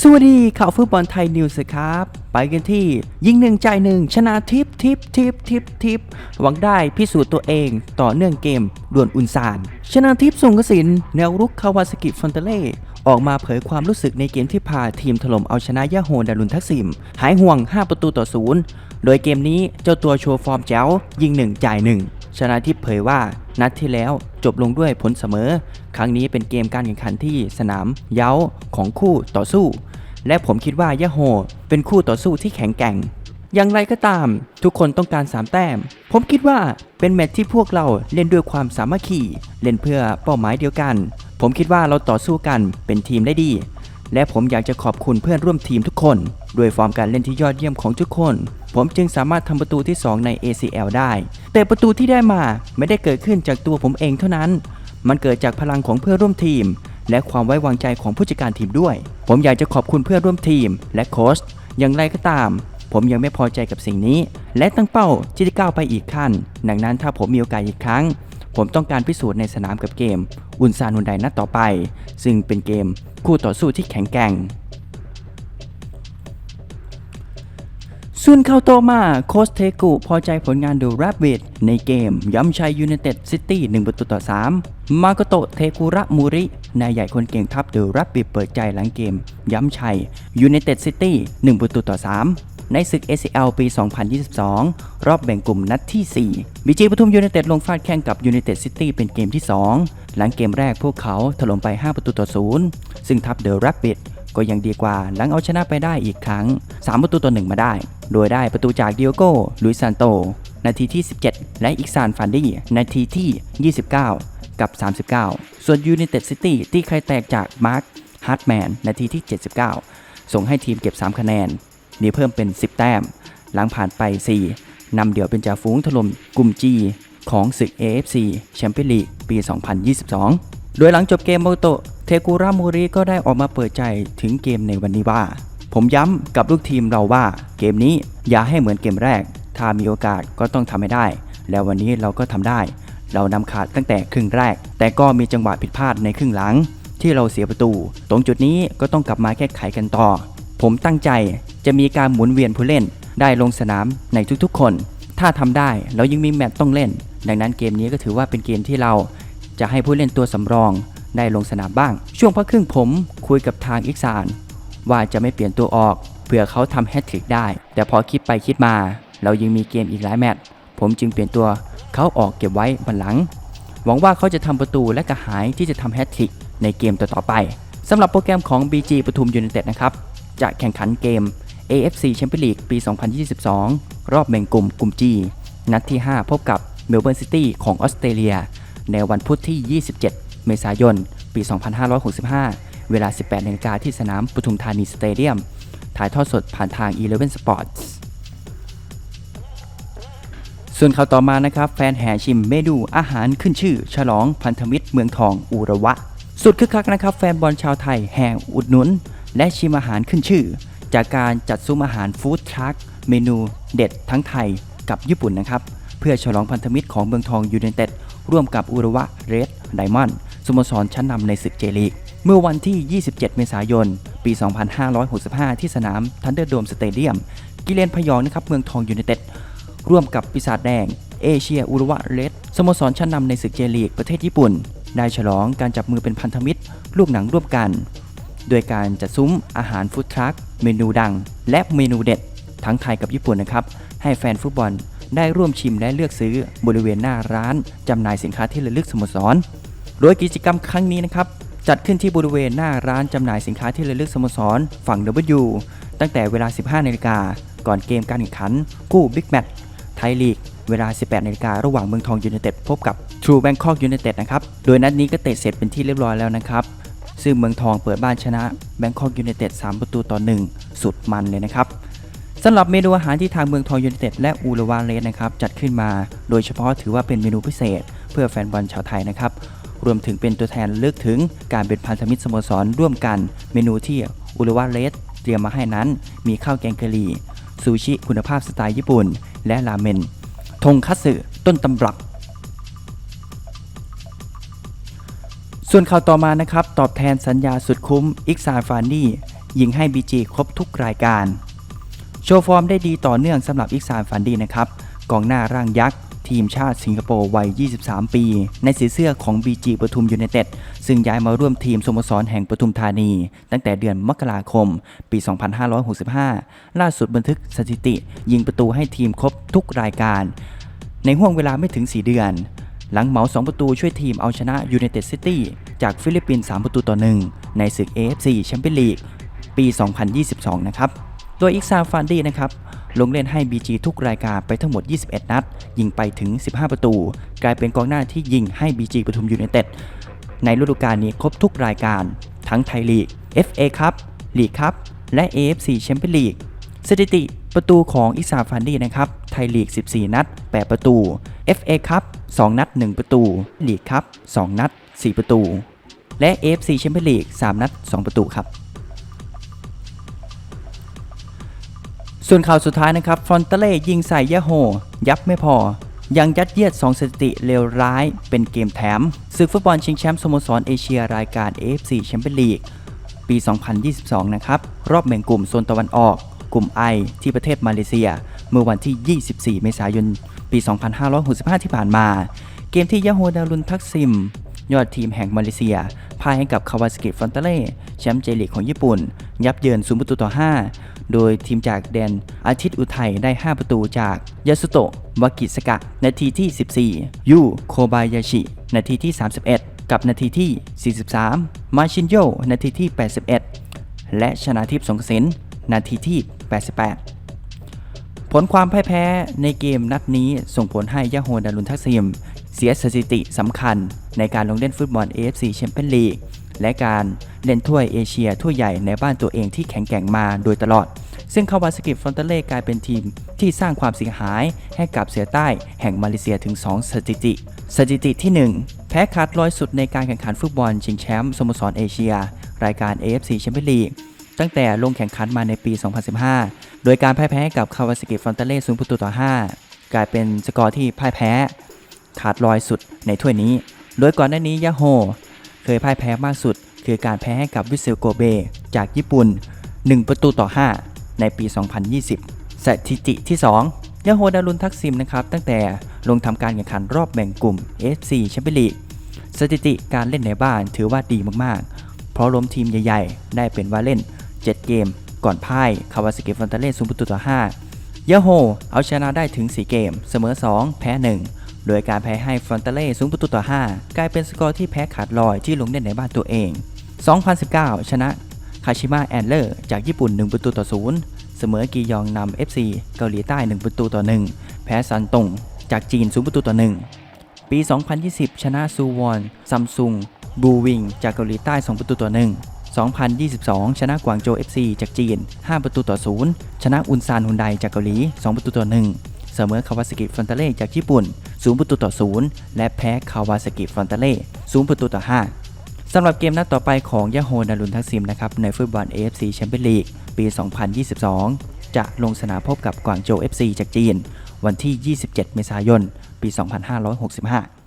สวัสดีข่าวฟุตบอลไทยนิวส์ครับ ไปกันที่ ยิงหนึ่งใจหนึ่งชนะทิปทิปทิปทิปทิปหวังได้พิสูจน์ตัวเองต่อเนื่องเกมด่วนอุนซาน ชนะทิปส่งกสิน แนวรุกคาวาสกิฟอนเตเล่ออกมาเผยความรู้สึกในเกมที่พาทีมถล่มเอาชนะยาโฮดารุนทักซิม หายห่วง 5 ประตูต่อศูนย์โดยเกมนี้เจ้าตัวโชว์ฟอร์มแจ๋วยิงหนึ่งจ่ายหนึ่งชนะทิพเผยว่า นัดที่แล้วจบลงด้วยผลเสมอ ครั้งนี้เป็นเกมการแข่งขันที่สนามเย้าของคู่ต่อสู้ และผมคิดว่ายะโฮเป็นคู่ต่อสู้ที่แข็งแกร่ง อย่างไรก็ตาม ทุกคนต้องการ 3 แต้ม ผมคิดว่าเป็นแมตช์ที่พวกเราเล่นด้วยความสามัคคีเล่นเพื่อเป้าหมายเดียวกัน ผมคิดว่าเราต่อสู้กันเป็นทีมได้ดี และผมอยากจะขอบคุณเพื่อนร่วมทีมทุกคน ด้วยฟอร์มการเล่นที่ยอดเยี่ยมของทุกคน ผมจึงสามารถทำประตูที่ 2 ใน ACL ได้ แต่ประตูที่ได้มาไม่ได้เกิดขึ้นจากตัวผมเองเท่านั้น มันเกิดจากพลังของเพื่อร่วมทีม และความไว้วางใจของผู้จัดการทีมด้วย ผมอยากจะขอบคุณเพื่อร่วมทีม และโค้ชอย่างไรก็ตาม ผมยังไม่พอใจกับสิ่งนี้ และตั้งเป้าที่จะก้าวไปอีกขั้น ดังนั้นถ้าผมมีโอกาสอีกครั้ง ผมต้องการพิสูจน์ในสนามกับเกม อุนซานฮุนไดนัดต่อไป ซึ่งเป็นเกมคู่ต่อสู้ที่แข็งแกร่ง ซุนเข้าโตมาโคสเทกุ พอใจผลงานดูแรบบิดในเกมย้ำชัยยู n นเต็ดซิตี้1ประตูต่อ 3 มาโกโตเทคุระมูริ นายใหญ่คนเก่งทัพเดอะแรบบิดเปิดใจหลังเกม ย้ำชัยยู n นเต็ดซิตี้1ประตูต่อ 3 ในศึก ACL ปี 2022 รอบแบ่งกลุ่มนัดที่ 4 บีจีปทุมยู n นเต็ดลงฟาดแข่งกับยู n นเต็ดซิตี้เป็นเกมที่ 2 หลังเกมแรกพวกเขาถล่มไป 5 ประตูต่อ 0 ซึ่งทัพเดอะแรบบิด ก็ยังดีกว่าหลังเอาชนะไปได้อีกครั้ง 3 ประตูต่อ1มาได้ โดยได้ประตูจากดิโอโก้ลุยซานโต นาทีที่ 17 และอิกซานฟันดี้นาทีที่ 29 กับ 39 ส่วนยู n นเต็ดซิตี้ที่ใครแตกจากมาร์คฮาร์ดแมนนาทีที่ 79 ส่งให้ทีมเก็บ 3 คะแนนมีเพิ่มเป็น 10 แต้ม หลังผ่านไป 4นำเดี่ยวเป็นจ่าฝูงถล่มกลุ่ม G ของศึก AFC แชมเปี้ยนลีกปี 2022 โดยหลังจบเกมโมโต กุระมูริก็ได้ออกมาเปิดใจถึงเกมในวันนี้ว่า ผมย้ำกับลูกทีมเราว่าเกมนี้อย่าให้เหมือนเกมแรก ถ้ามีโอกาสก็ต้องทำให้ได้ แล้ววันนี้เราก็ทำได้ เรานำขาดตั้งแต่ครึ่งแรก แต่ก็มีจังหวะผิดพลาดในครึ่งหลัง ที่เราเสียประตู ตรงจุดนี้ก็ต้องกลับมาแก้ไขกันต่อ ผมตั้งใจจะมีการหมุนเวียนผู้เล่น ได้ลงสนามในทุกๆ คน ถ้าทำได้เรายังมีแมตช์ต้องเล่น ดังนั้นเกมนี้ก็ถือว่าเป็นเกมที่เราจะให้ผู้เล่นตัวสำรอง ได้ลงสนามบ้าง ช่วงพักครึ่งผมคุยกับทางอิกซาน ว่าจะไม่เปลี่ยนตัวออกเผื่อเขาทำแฮตทริกได้ แต่พอคิดไปคิดมา เรายังมีเกมอีกหลายแมตช์ผมจึงเปลี่ยนตัวเขาออกเก็บไว้บันหลัง หวังว่าเขาจะทำประตูและกระหายที่จะทำแฮตทริกในเกมต่อๆไปสำหรับโปรแกรมของ BG ปทุมยู n นเต็ดนะครับ จะแข่งขันเกม AFC Champions League ปี 2022 รอบแบ่งกลุ่มกลุ่ม G นัดที่ 5 พบกับเมลเบิร์นซิตี้ของออสเตรเลีย ในวันพุธที่ 27 เมษายน ปี 2565 เวลา 18นาฬิกาที่สนามปทุมธานีสเตเดียม ถ่ายทอดสดผ่านทาง Eleven Sports ส่วนข่าวต่อมานะครับ แฟนแห่ชิมเมนูอาหารขึ้นชื่อ ฉลองพันธมิตรเมืองทองอุระวะ สุดคึกคักนะครับแฟนบอลชาวไทยแห่อุดหนุน และชิมอาหารขึ้นชื่อ จากการจัดซุ้มอาหารฟู้ดทรัคเมนูเด็ดทั้งไทยกับญี่ปุ่นนะครับ เพื่อฉลองพันธมิตรของเมืองทองยูไนเต็ดร่วมกับอุระวะเรดไดมอนด์ สโมสรชั้นนำในศึกเจลีก เมื่อวันที่ 27 เมษายน ปี 2565 ที่สนามทันเดอร์โดมสเตเดียม กิเลนพยองนะครับเมืองทองยูไนเต็ด ร่วมกับปีศาจแดง เอเชียอุรวะเรดสโมสรชั้นนำในศึกเจลีกประเทศญี่ปุ่น ได้ฉลองการจับมือเป็นพันธมิตร ลูกหนังร่วมกัน โดยการจัดซุ้มอาหารฟู้ดทรัคเมนูดัง และเมนูเด็ด ทั้งไทยกับญี่ปุ่นนะครับให้แฟนฟุตบอลได้ร่วมชิมและเลือกซื้อบริเวณหน้าร้านจำหน่ายสินค้าที่ระลึกสโมสร โดยกิจกรรมครั้งนี้นะครับจัดขึ้นที่บริเวณหน้าร้านจำหน่ายสินค้าที่ระลึกสโมสรฝั่ง W ตั้งแต่เวลา 15 นาฬิกา ก่อนเกมการแข่งขันคู่บิ๊กแมตช์ไทยลีก เวลา 18 นาฬิการะหว่างเมืองทองยูไนเต็ดพบกับ True Bangkok United นะครับ โดยนัดนี้ก็เตะเสร็จเป็นที่เรียบร้อยแล้วนะครับ ซึ่งเมืองทองเปิดบ้านชนะ Bangkok United 3ประตูต่อ 1 สุดมันเลยนะครับสำหรับเมนูอาหารที่ทางเมืองทองยูไนเต็ดและอูรวาเลสนะครับจัดขึ้นมา โดยเฉพาะถือว่าเป็นเมนูพิเศษ เพื่อแฟนบอลชาวไทยนะครับ รวมถึงเป็นตัวแทนเลือกถึงการเป็นพันธมิตรสโมสรร่วมกัน เมนูที่อูรวาเลสเตรียมมาให้นั้น มีข้าวแกงกะหรี่ซูชิคุณภาพสไตล์ญี่ปุ่น และราเมนทงคัตสึต้นตำรับส่วนข่าวต่อมานะครับ ตอบแทนสัญญาสุดคุ้ม อิกซาฟานี่ยิงให้ BG ครบทุกรายการ โชว์ฟอร์มได้ดีต่อเนื่องสำหรับอิกซานฟันดีนะครับกองหน้าร่างยักษ์ ทีมชาติสิงคโปร์วัย 23 ปี ในสีเสื้อของ BG ปทุมยูไนเต็ดซึ่งย้ายมาร่วมทีมสโมสรแห่งปทุมธานี ตั้งแต่เดือนมกราคม ปี 2565 ล่าสุดบันทึกสถิติ ยิงประตูให้ทีมครบทุกรายการ ในห่วงเวลาไม่ถึง 4 เดือน หลังเหมา 2 ประตูช่วยทีมเอาชนะยูไนเต็ดซิตี้จากฟิลิปปินส์3ประตูต่อ1ในศึก AFC แชมเปี้ยนลีกปี 2022 นะครับ โดยอิกซาฟานดีนะครับ ลงเล่นให้ BG ทุกรายการไปทั้งหมด 21 นัด ยิงไปถึง 15 ประตู กลายเป็นกองหน้าที่ยิงให้ BG ปทุมยูไนเต็ดในฤดูกาลนี้ครบทุกรายการ ทั้งไทยลีก FA ครับลีกครับและ AFC แชมเปี้ยนลีกสถิติประตูของอิซาฟันดีนะครับ ไทยลีก 14 นัด 8 ประตู FA ครับ2นัด 1 ประตู ลีกครับ2นัด 4 ประตู และ AFC แชมเปี้ยนลีก 3 นัด 2 ประตูครับ ส่วนข่าวสุดท้ายนะครับฟรอนเตเล่ยิงใส่ยะโฮ ยับไม่พอ ยังยัดเยียด 2 สถิติเลวร้ายเป็นเกมแถมศึกฟุตบอลชิงแชมป์สโมสรเอเชียรายการ AFC แชมเปี้ยนลีกปี 2022 นะครับ รอบแบ่งกลุ่มโซนตะวันออก กลุ่ม I ที่ประเทศมาเลเซีย เมื่อวันที่ 24 เมษายน ปี 2565 ที่ผ่านมา เกมที่ยาโฮดารุนทักซิม ยอดทีมแห่งมาเลเซียพ่ายให้กับคาวาสกิฟรอนเตเล่แชมป์เจลีกของญี่ปุ่น ยับเยิน0ประตูต่อ 5 โดยทีมจากแดนอาทิตย์อุทัยได้ 5 ประตูจากยาสุโตะวากิสกะ นาทีที่ 14 ยูโคบายาชิ นาทีที่ 31 กับนาทีที่ 43 มาชินโย นาทีที่ 81 และชนะทิพย์สงกระสินนาทีที่ 88ผลความพ่ายแพ้ในเกมนัดนี้ส่งผลให้ยาโฮดารุนทักซิม เสียสถิติสำคัญในการลงเล่นฟุตบอล AFC แชมเปี้ยนลีกและการ เล่นถ้วยเอเชียถ้วยใหญ่ในบ้านตัวเองที่แข็งแกร่งมาโดยตลอด ซึ่งคาวาสกิฟอนเตเล่กลายเป็นทีมที่สร้างความเสียหายให้กับเสือใต้แห่งมาเลเซียถึง 2 สถิติ สถิติที่ 1 แพ้ขาดลอยสุดในการแข่งขันฟุตบอลชิงแชมป์สโมสรเอเชีย รายการ AFC แชมเปี้ยนลีกตั้งแต่ลงแข่งขันมาในปี 2015 โดยการพ่ายแพ้กับคาวาสกิฟอนเตเล่0ประตูต่อ 5 กลายเป็นสกอร์ที่พ่ายแพ้ขาดลอยสุดในถ้วยนี้ โดยก่อนหน้านี้ยาโฮเคยพ่ายแพ้มากสุด คือการแพ้ให้กับวิเซลโกเบจากญี่ปุ่น 1 ประตูต่อ 5 ในปี 2020 สถิติที่ 2 ยาโฮดารุนทักซิมนะครับตั้งแต่ลงทำการแข่งขันรอบแบ่งกลุ่ม FC แชมเปี้ยนลีกสถิติการเล่นในบ้านถือว่าดีมากๆ เพราะล้มทีมใหญ่ ๆ ได้เป็นว่าเล่น 7 เกม ก่อนพ่ายคาวาสกิฟอนเตเล่0ประตูต่อ 5ยาโฮเอาชนะได้ถึง 4 เกม เสมอ 2 แพ้ 1 โดยการแพ้ให้ฟรอนเตเล่0ประตูต่อ 5 กลายเป็นสกอร์ที่แพ้ขาดลอยที่ลงเล่นในบ้านตัวเอง 2019 ชนะคาชิมะแอนเลอร์จากญี่ปุ่น 1 ประตูต่อ 0 เสมอกียองนำ FC เกาหลีใต้ 1 ประตูต่อ 1 แพ้ซันตงจากจีน 0 ประตูต่อ 1 ปี 2020 ชนะซูวอนซัมซุงบูวิงจากเกาหลีใต้ 2 ประตูต่อ 1 2022 ชนะกวางโจ FC จากจีน 5 ประตูต่อ 0 ชนะอุนซานฮุนไดจากเกาหลี 2 ประตูต่อ 1 เสมอคาวาสกิฟรอนเตเล่จากญี่ปุ่น 0 ประตูต่อ 0 และแพ้คาวาสกิฟรอนเตเล่ 0 ประตูต่อ 5 สำหรับเกมนัดต่อไปของยาโฮนารุนทักซิมนะครับในฟุตบอล AFC แชมเปี้ยนลีกปี 2022 จะลงสนามพบกับกวางโจว FC จากจีน วันที่ 27 เมษายน ปี 2565